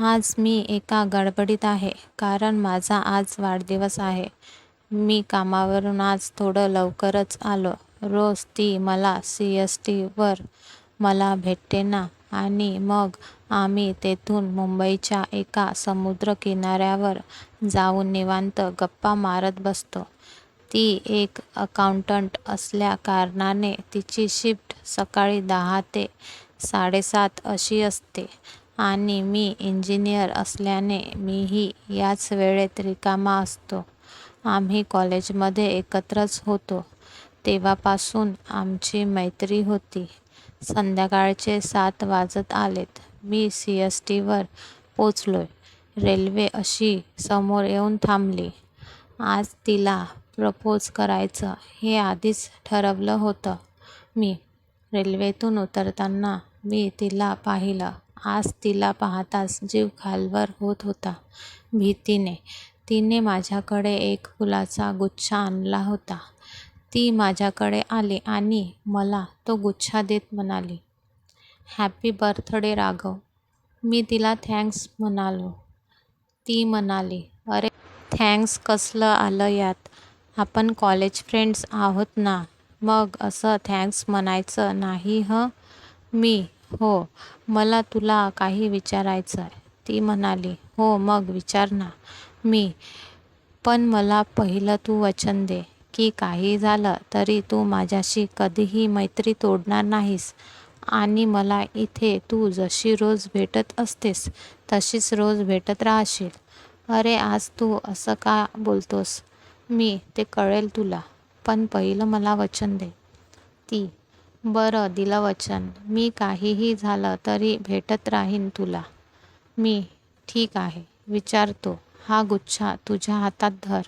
आज मी एका गडबडीत आहे कारण माझा आज वाढदिवस आहे. मी कामावरून आज थोडं लवकरच आलो. रोज ती मला सी. एस. टीवर मला भेटते ना आणि मग आम्ही तेथून मुंबईच्या एका समुद्रकिनाऱ्यावर जाऊन निवांत गप्पा मारत बसतो. ती एक अकाउंटंट असल्याकारणाने तिची शिफ्ट सकाळी दहा ते साडेसात अशी असते आणि मी इंजिनियर असल्याने मीही याच वेळेत रिकामा असतो. आम्ही कॉलेजमध्ये एकत्रच होतो तेव्हापासून आमची मैत्री होती. संध्याकाळचे सात वाजत आलेत. मी सी एस टीवर पोचलोय. रेल्वे अशी समोर येऊन थांबली. आज तिला प्रपोज करायचं हे आधीच ठरवलं होतं मी. रेल्वेतून उतरताना मी तिला पाहिलं. आज तिला पाहताच जीव खालवर होत होता भीतीने. तिने माझ्याकडे एक फुलाचा गुच्छ आणला होता. ती माझ्याकडे आली आणि मला तो गुच्छ देत म्हणाली, हॅपी बर्थडे राघव. मी तिला थँक्स म्हणालो. ती म्हणाली, अरे थँक्स कसलं आलं यात. आपण कॉलेज फ्रेंड्स आहोत ना मग असं थँक्स म्हणायचं नाही हं. मी, हो, मला तुला काही विचारायचं आहे ती म्हणाली, हो मग विचार ना. मी, पण मला पहिलं तू वचन दे की काही झालं तरी तू माझ्याशी कधीही मैत्री तोडणार नाहीस आणि मला इथे तू जशी रोज भेटत असतेस तशीच रोज भेटत राहशील. अरे आज तू असं का बोलतोस. मी, ते कळेल तुला, पण पहिलं मला वचन दे. ती, बरं दिलं वचन. मी काहीही झालं तरी भेटत राहीन तुला. मी, ठीक आहे. विचारतो, हा गुच्छा तुझ्या हातात धर.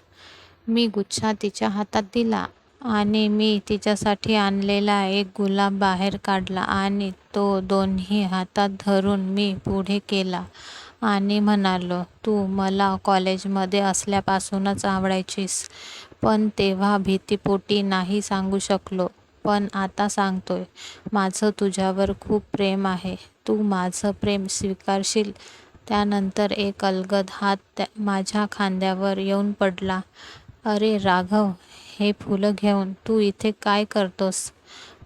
मी गुच्छा तिच्या हातात दिला आणि मी तिच्यासाठी आणलेला एक गुलाब बाहेर काढला आणि तो दोन्ही हातात धरून मी पुढे केला आणि म्हणालो, तू मला कॉलेजमध्ये असल्यापासूनच आवडायचीस, पण तेव्हा भीतीपोटी नाही सांगू शकलो, पण आता सांगतोय. माझं तुझ्यावर खूप प्रेम आहे. तू माझं प्रेम स्वीकारशील. त्यानंतर एक अलगद हात माझ्या खांद्यावर येऊन पडला. अरे राघव, हे फुलं घेऊन तू इथे काय करतोस.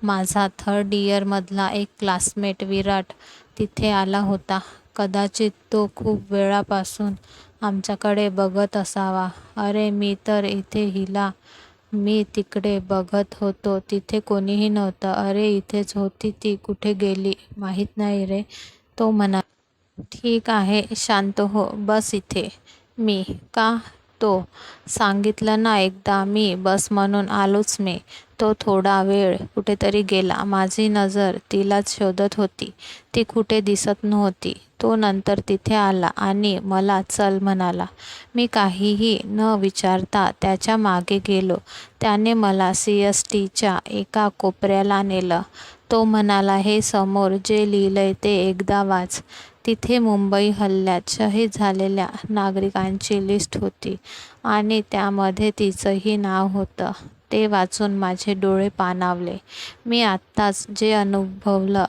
माझा थर्ड इयरमधला एक क्लासमेट विराट तिथे आला होता. कदाचित तो खूप वेळापासून आमच्याकडे बघत असावा. अरे मी तर इथे हिला मी तिकडे बघत होतो तिथे कोणीही नव्हतं. अरे इथेच होती ती कुठे गेली माहीत नाही रे. तो म्हणाला. ठीक आहे शांत हो. बस इथे. मी, का. तो, सांगितलं ना एकदा मी बस म्हणून आलोच मी. तो थोडा वेळ कुठेतरी गेला. माझी नजर तिलाच शोधत होती. ती कुठे दिसत नव्हती. तो नंतर तिथे आला आणि मला चल म्हणाला. मी काहीही न विचारता त्याच्यामागे गेलो. त्याने मला सी एस टीच्या एका कोपऱ्याला नेलं. तो म्हणाला हे समोर जे लिहिलंय ते एकदा वाच. तिथे मुंबई हल्ल्यात शहीद झालेल्या नागरिकांची लिस्ट होती आणि त्यामध्ये तिचंही नाव होतं. ते वाचून माझे डोळे पाणावले. मी आत्ताच जे अनुभवलं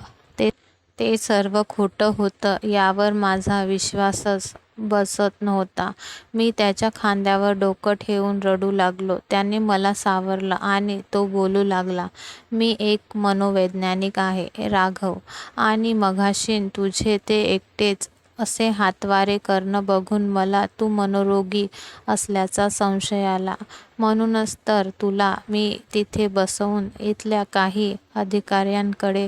ते सर्व खोटं होतं यावर माझा विश्वासच बसत नव्हता. मी त्याच्या खांद्यावर डोकं ठेवून रडू लागलो. त्याने मला सावरलं आणि तो बोलू लागला, मी एक मनोवैज्ञानिक आहे राघव आणि मघाशीन तुझे ते एकटेच असे हातवारे करणं बघून मला तू मनोरोगी असल्याचा संशय आला. म्हणूनच तर तुला मी तिथे बसवून इथल्या काही अधिकाऱ्यांकडे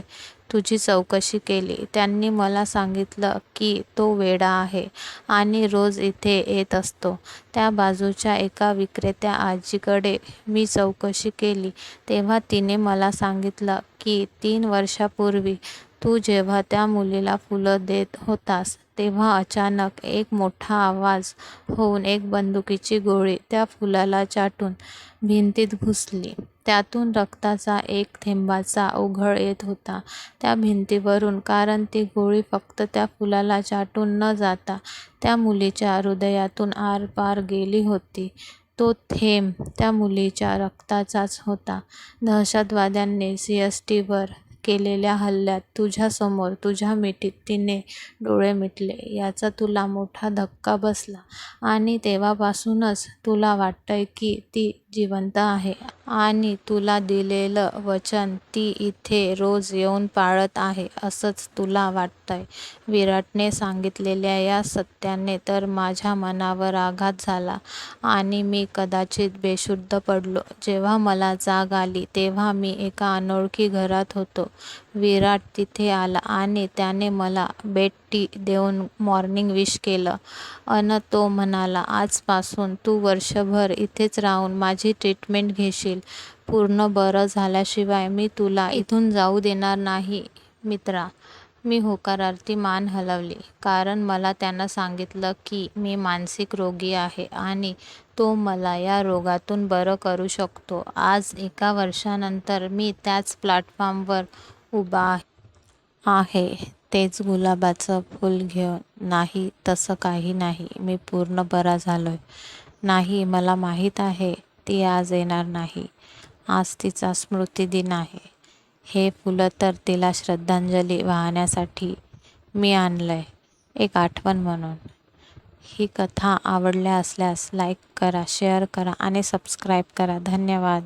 तुझी चौकशी केली. त्यांनी मला सांगितलं की तो वेडा आहे आणि रोज इथे येत असतो. त्या बाजूच्या एका विक्रेत्या आजीकडे मी चौकशी केली तेव्हा तिने मला सांगितलं की तीन वर्षापूर्वी तू जेव्हा त्या मुलीला फुलं देत होतास तेव्हा अचानक एक मोठा आवाज होऊन एक बंदुकीची गोळी त्या फुलाला चाटून भिंतीत घुसली. त्यातून रक्ताचा एक थेंबाचा ओघळ येत होता त्या भिंतीवरून कारण ती गोळी फक्त त्या फुलाला चाटून न जाता त्या मुलीच्या हृदयातून आरपार गेली होती. तो थेंब त्या मुलीच्या रक्ताचाच होता. दहशतवाद्यांनी सी एस टीवर केलेल्या हल्ल्यात तुझ्यासमोर तुझ्या मिठीत तिने डोळे मिटले. याचा तुला मोठा धक्का बसला. आणि तेव्हापासूनच तुला वाटतंय की ती जिवंत आहे. आणि तुला दिलेलं वचन ती इथे रोज येऊन पाळत आहे असंच तुला वाटतंय. विराटने सांगितलेल्या या सत्याने तर माझ्या मनावर आघात झाला आणि मी कदाचित बेशुद्ध पडलो. जेव्हा मला जाग आली तेव्हा मी एका अनोळखी घरात होतो. विराट तिथे आला आणि त्याने मला बेड टी देऊन मॉर्निंग विश केलं. अन तो म्हणाला आजपासून तू वर्षभर इथेच राहून माझी ट्रीटमेंट घेशील. पूर्ण बरं झाल्याशिवाय मी तुला इथून जाऊ देणार नाही मित्रा. मी होकारार्थी मान हलवली. कारण मला त्यानं सांगितलं की मी मानसिक रोगी आहे आणि तो मला या रोगातून बरं करू शकतो. आज एका वर्षानंतर मी त्याच प्लॅटफॉर्मवर उभा आहे. तेच गुलाबाचं फूल घेऊन. नाही तसं काही नाही. मी पूर्ण बरा आहे नाही मला माहीत आहे ती आज येणार नाही. आज तिचा स्मृतिदिन आहे. हे फुलं तर तिला श्रद्धांजली वाहण्यासाठी मी आणलंय. एक आठवण म्हणून. ही कथा आवडल्या असल्यास लाईक करा शेअर करा आणि सबस्क्राईब करा. धन्यवाद.